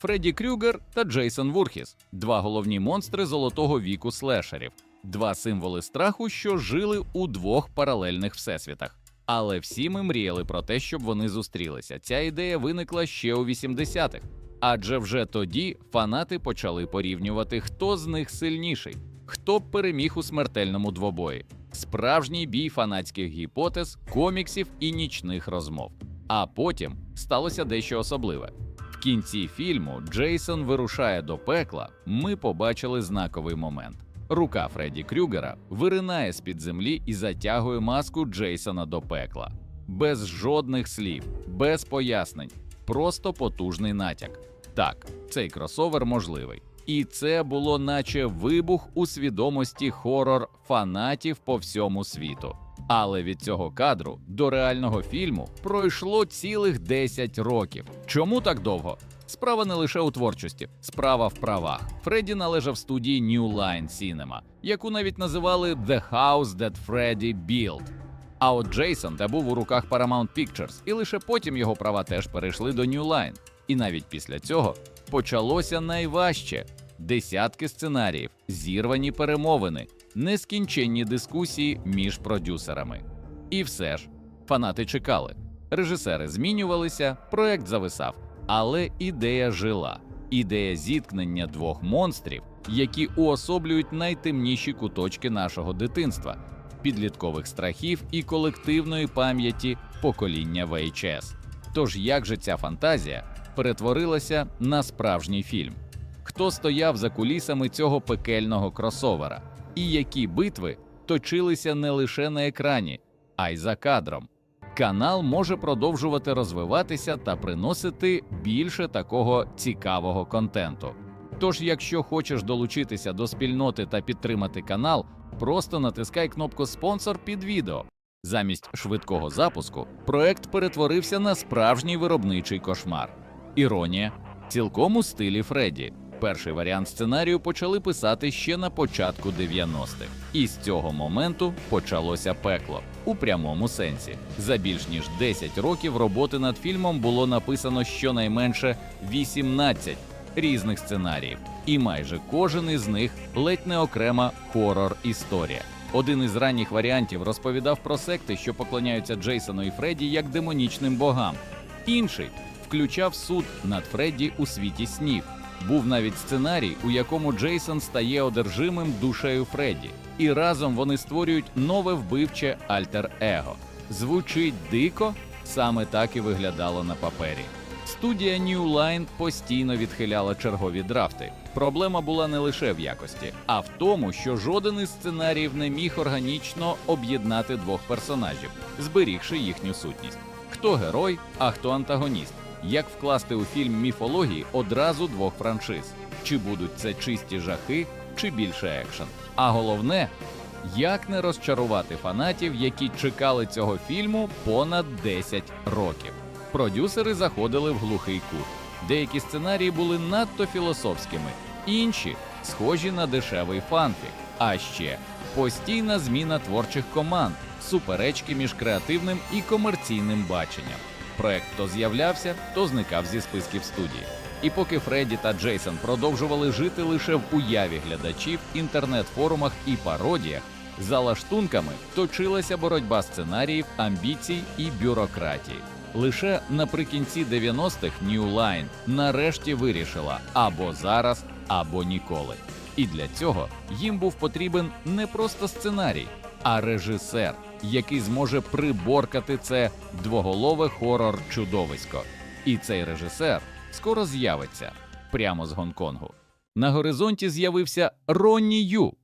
Фредді Крюгер та Джейсон Вурхіс два головні монстри золотого віку слешерів, два символи страху, що жили у двох паралельних всесвітах. Але всі ми мріяли про те, щоб вони зустрілися. Ця ідея виникла ще у 80-х. Адже вже тоді фанати почали порівнювати, хто з них сильніший, хто б переміг у смертельному двобої. Справжній бій фанатських гіпотез, коміксів і нічних розмов. А потім сталося дещо особливе. Кінці фільму Джейсон вирушає до пекла. Ми побачили знаковий момент. Рука Фредді Крюгера виринає з під землі і затягує маску Джейсона до пекла. Без жодних слів, без пояснень, просто потужний натяк. Так, цей кросовер можливий. І це було наче вибух у свідомості хорор фанатів по всьому світу. Але від цього кадру до реального фільму пройшло цілих 10 років. Чому так довго? Справа не лише у творчості, справа в правах. Фредді належав студії New Line Cinema, яку навіть називали The House That Freddy Built. А от Джейсон та був у руках Paramount Pictures, і лише потім його права теж перейшли до New Line. І навіть після цього почалося найважче: десятки сценаріїв, зірвані перемовини, нескінченні дискусії між продюсерами. І все ж, фанати чекали. Режисери змінювалися, проект зависав, але ідея жила. Ідея зіткнення двох монстрів, які уособлюють найтемніші куточки нашого дитинства, підліткових страхів і колективної пам'яті покоління VHS. Тож як же ця фантазія перетворилася на справжній фільм? Хто стояв за кулісами цього пекельного кросовера? І які битви точилися не лише на екрані, а й за кадром? Канал може продовжувати розвиватися та приносити більше такого цікавого контенту. Тож, якщо хочеш долучитися до спільноти та підтримати канал, просто натискай кнопку спонсор під відео. Замість швидкого запуску проект перетворився на справжній виробничий кошмар. Іронія цілком у стилі Фредді. Перший варіант сценарію почали писати ще на початку 90-х. І з цього моменту почалося пекло у прямому сенсі. За більш ніж 10 років роботи над фільмом було написано щонайменше 18 різних сценаріїв, і майже кожен із них ледь не окрема хорор історія. Один із ранніх варіантів розповідав про секти, що поклоняються Джейсону і Фредді як демонічним богам. Інший включав суд над Фредді у світі снів. Був навіть сценарій, у якому Джейсон стає одержимим душею Фредді, і разом вони створюють нове вбивче альтер-его. Звучить дико, саме так і виглядало на папері. Студія New Line постійно відхиляла чергові драфти. Проблема була не лише в якості, а в тому, що жоден із сценаріїв не міг органічно об'єднати двох персонажів, зберігши їхню сутність. Хто герой, а хто антагоніст. Як вкласти у фільм міфології одразу двох франшиз? Чи будуть це чисті жахи, чи більше екшен? А головне, як не розчарувати фанатів, які чекали цього фільму понад 10 років. Продюсери заходили в глухий кут. Деякі сценарії були надто філософськими, інші схожі на дешевий фанфік. А ще постійна зміна творчих команд, суперечки між креативним і комерційним баченням. Проект то з'являвся, то зникав зі списків студії. І поки Фредді та Джейсон продовжували жити лише в уяві глядачів, інтернет-форумах і пародіях, за лаштунками точилася боротьба сценаріїв, амбіцій і бюрократії. Лише наприкінці 90-х New Line нарешті вирішила або зараз, або ніколи. І для цього їм був потрібен не просто сценарій, а режисер, який зможе приборкати це двоголове хорор чудовисько. І цей режисер скоро з'явиться прямо з Гонконгу. На горизонті з'явився Ронні Ю,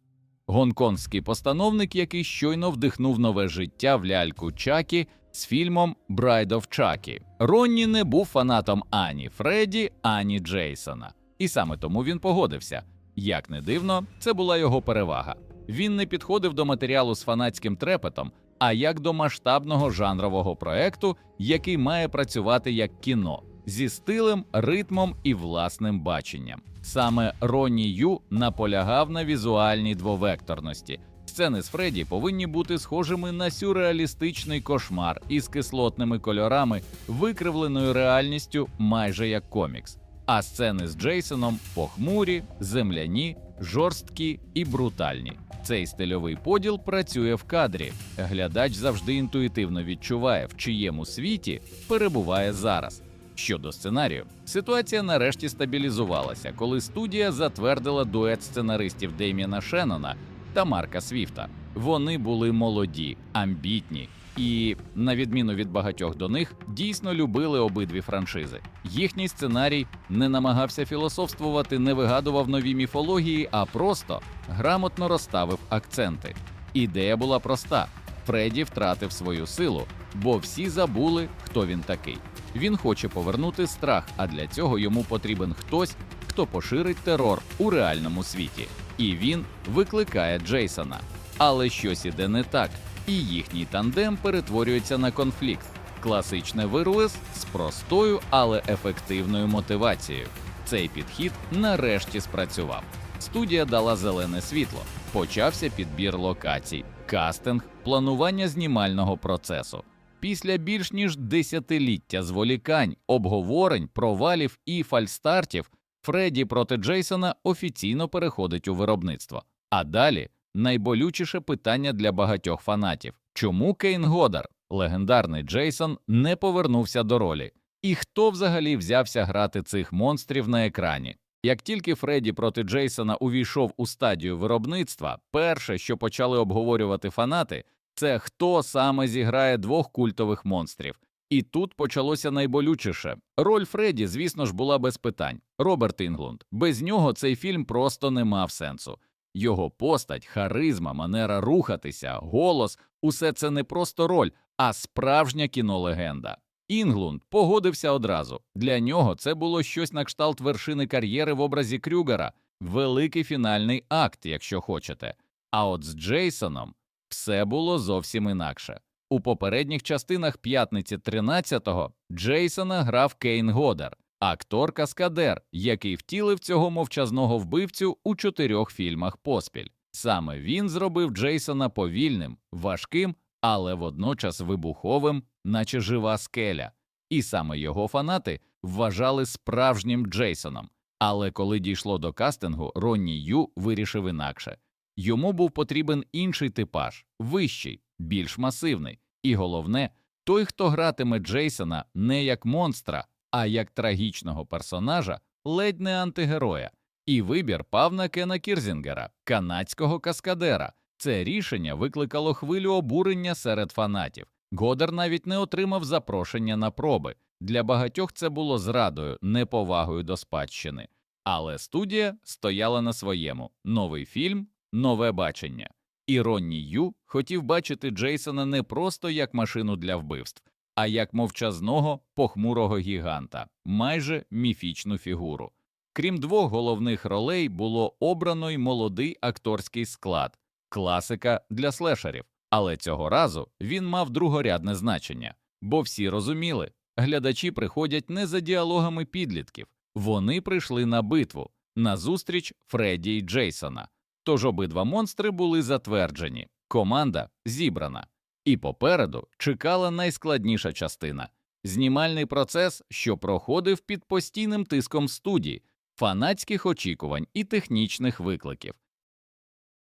гонконгський постановник, який щойно вдихнув нове життя в ляльку Чакі з фільмом Bride of Чакі. Ронні не був фанатом ані Фредді, ані Джейсона. І саме тому він погодився. Як не дивно, це була його перевага. Він не підходив до матеріалу з фанатським трепетом, а як до масштабного жанрового проекту, який має працювати як кіно зі стилем, ритмом і власним баченням. Саме Ронні Ю наполягав на візуальній двовекторності. Сцени з Фредді повинні бути схожими на сюрреалістичний кошмар із кислотними кольорами, викривленою реальністю, майже як комікс. а сцени з Джейсоном похмурі, земляні, жорсткі і брутальні. Цей стильовий поділ працює в кадрі. Глядач завжди інтуїтивно відчуває, в чиєму світі перебуває зараз. Щодо сценарію, ситуація нарешті стабілізувалася, коли студія затвердила дует сценаристів Дейміана Шеннона та Марка Свіфта. Вони були молоді, амбітні і, на відміну від багатьох до них, дійсно любили обидві франшизи. Їхній сценарій не намагався філософствувати, не вигадував нові міфології, а просто грамотно розставив акценти. Ідея була проста: Фредді втратив свою силу, бо всі забули, хто він такий. Він хоче повернути страх, а для цього йому потрібен хтось, хто поширить терор у реальному світі. І він викликає Джейсона. Але щось іде не так, і їхній тандем перетворюється на конфлікт. Класичне вируес з простою, але ефективною мотивацією. Цей підхід нарешті спрацював. Студія дала зелене світло, почався підбір локацій, кастинг, планування знімального процесу. Після більш ніж десятиліття зволікань, обговорень, провалів і фальстартів Фредді проти Джейсона офіційно переходить у виробництво. А далі найболючіше питання для багатьох фанатів: чому Кейн Годар, легендарний Джейсон, не повернувся до ролі? І хто взагалі взявся грати цих монстрів на екрані? Як тільки Фредді проти Джейсона увійшов у стадію виробництва, перше, що почали обговорювати фанати, це хто саме зіграє двох культових монстрів. І тут почалося найболючіше. Роль Фредді, звісно ж, була без питань. Роберт Інглунд. Без нього цей фільм просто не мав сенсу. Його постать, харизма, манера рухатися, голос усе це не просто роль, а справжня кінолегенда. Інглунд погодився одразу. Для нього це було щось на кшталт вершини кар'єри в образі Крюгера, великий фінальний акт, якщо хочете. А от з Джейсоном все було зовсім інакше. У попередніх частинах п'ятниці 13-го Джейсона грав Кейн Годар, актор Каскадер, який втілив цього мовчазного вбивцю у чотирьох фільмах поспіль. Саме він зробив Джейсона повільним, важким, але водночас вибуховим, наче жива скеля. І саме його фанати вважали справжнім Джейсоном. Але коли дійшло до кастингу, Ронні Ю вирішив інакше. Йому був потрібен інший типаж, вищий, більш масивний, і головне, той, хто гратиме Джейсона не як монстра, а як трагічного персонажа, ледь не антигероя. І вибір пав на Кена Кірзінгера, канадського каскадера. Це рішення викликало хвилю обурення серед фанатів. Годер навіть не отримав запрошення на проби. Для багатьох це було зрадою, неповагою до спадщини. Але студія стояла на своєму новий фільм, нове бачення. І Ю хотів бачити Джейсона не просто як машину для вбивств, а як мовчазного похмурого гіганта, майже міфічну фігуру. Крім двох головних ролей, було обрано й молодий акторський склад, класика для слешерів. Але цього разу він мав другорядне значення, бо всі розуміли, глядачі приходять не за діалогами підлітків, вони прийшли на битву, на зустріч Фредді й Джейсона. Тож обидва монстри були затверджені, команда зібрана, і попереду чекала найскладніша частина знімальний процес, що проходив під постійним тиском студії, фанатських очікувань і технічних викликів.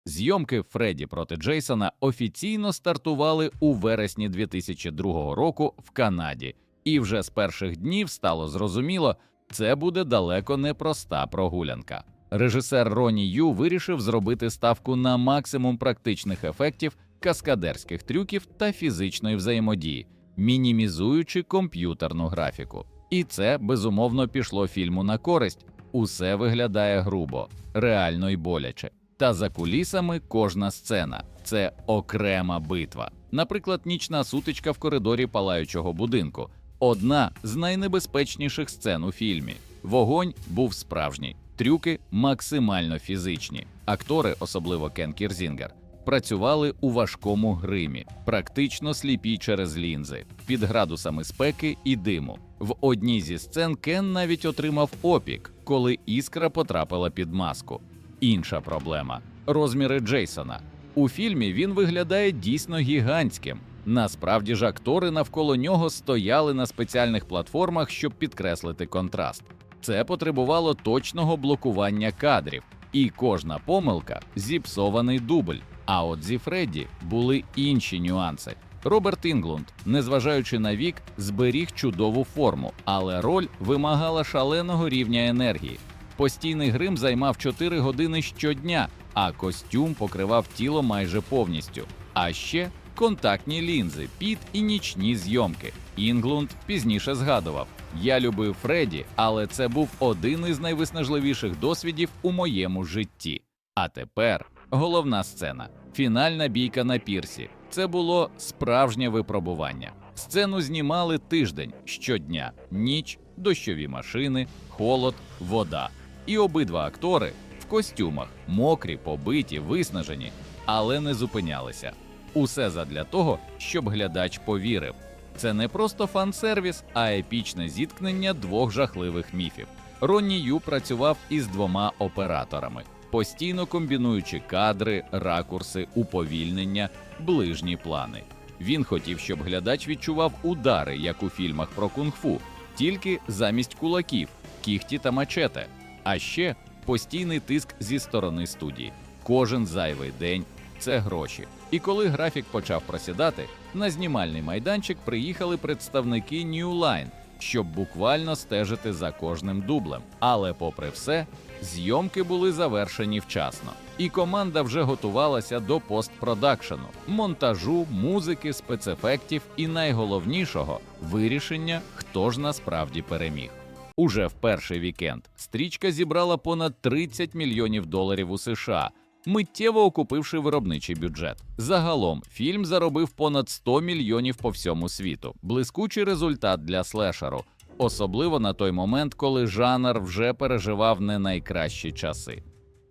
Зйомки Фредді проти Джейсона офіційно стартували у вересні 2002 року в Канаді, і вже з перших днів стало зрозуміло, це буде далеко не проста прогулянка. Режисер Роні Ю вирішив зробити ставку на максимум практичних ефектів, каскадерських трюків та фізичної взаємодії, мінімізуючи комп'ютерну графіку. І це безумовно пішло фільму на користь. Усе виглядає грубо, реально й боляче. Та за кулісами кожна сцена це окрема битва. Наприклад, нічна сутичка в коридорі палаючого будинку одна з найнебезпечніших сцен у фільмі. Вогонь був справжній, трюки максимально фізичні. Актори, особливо Кен Кірзінгер, працювали у важкому гримі, практично сліпі через лінзи, під градусами спеки і диму. В одній зі сцен Кен навіть отримав опік, коли іскра потрапила під маску. Інша проблема розміри Джейсона. У фільмі він виглядає дійсно гігантським. Насправді ж актори навколо нього стояли на спеціальних платформах, щоб підкреслити контраст. Це потребувало точного блокування кадрів, і кожна помилка зіпсований дубль. А от зі Фредді були інші нюанси. Роберт Інглунд, незважаючи на вік, зберіг чудову форму, але роль вимагала шаленого рівня енергії. Постійний грим займав 4 години щодня, а костюм покривав тіло майже повністю. А ще контактні лінзи, піт і нічні зйомки. Інглунд пізніше згадував: Я любив Фредді, але це був один із найвиснажливіших досвідів у моєму житті. А тепер головна сцена фінальна бійка на пірсі. Це було справжнє випробування. Сцену знімали тиждень щодня, ніч, дощові машини, холод, вода. І обидва актори в костюмах, мокрі, побиті, виснажені, але не зупинялися. Усе задля того, щоб глядач повірив. Це не просто фан-сервіс, а епічне зіткнення двох жахливих міфів. Ронні Ю працював із двома операторами, постійно комбінуючи кадри, ракурси, уповільнення, ближні плани. Він хотів, щоб глядач відчував удари, як у фільмах про кунг-фу, тільки замість кулаків, кіхті та мачете. А ще постійний тиск зі сторони студії. Кожен зайвий день це гроші. І коли графік почав просідати, на знімальний майданчик приїхали представники New Line, щоб буквально стежити за кожним дублем. Але, попри все, зйомки були завершені вчасно, і команда вже готувалася до постпродакшену, монтажу, музики, спецефектів і найголовнішого вирішення, хто ж насправді переміг. Уже в перший вікенд стрічка зібрала понад 30 мільйонів доларів у США, миттєво окупивши виробничий бюджет. Загалом фільм заробив понад 100 мільйонів по всьому світу. Блискучий результат для слешеру, особливо на той момент, коли жанр вже переживав не найкращі часи.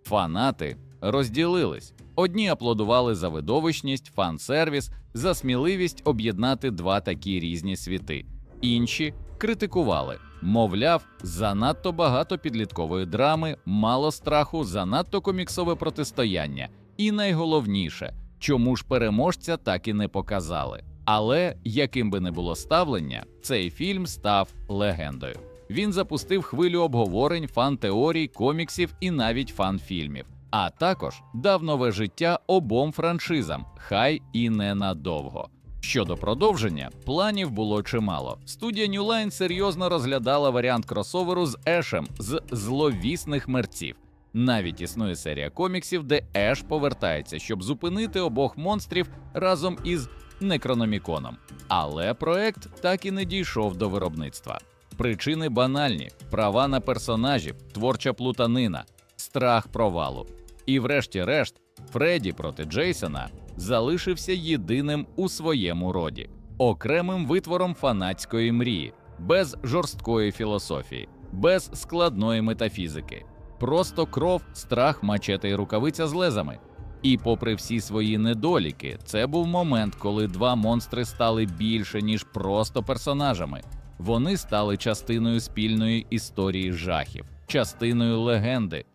Фанати розділились. Одні аплодували за видовищність, фан-сервіс, за сміливість об'єднати два такі різні світи. Інші критикували. Мовляв, занадто багато підліткової драми, мало страху, занадто коміксове протистояння. І найголовніше, чому ж переможця так і не показали. Але яким би не було ставлення, цей фільм став легендою. Він запустив хвилю обговорень, фан-теорій, коміксів і навіть фан-фільмів, а також дав нове життя обом франшизам, хай і ненадовго. Щодо продовження, планів було чимало. Студія New Line серйозно розглядала варіант кросоверу з Ешем з зловісних мерців. Навіть існує серія коміксів, де Еш повертається, щоб зупинити обох монстрів разом із Некрономіконом. Але проект так і не дійшов до виробництва. Причини банальні: права на персонажів, творча плутанина, страх провалу. І, врешті-решт, Фредді проти Джейсона залишився єдиним у своєму роді, окремим витвором фанатської мрії, без жорсткої філософії, без складної метафізики, просто кров, страх, мачете й рукавиця з лезами. І, попри всі свої недоліки, це був момент, коли два монстри стали більше, ніж просто персонажами. Вони стали частиною спільної історії жахів, частиною легенди,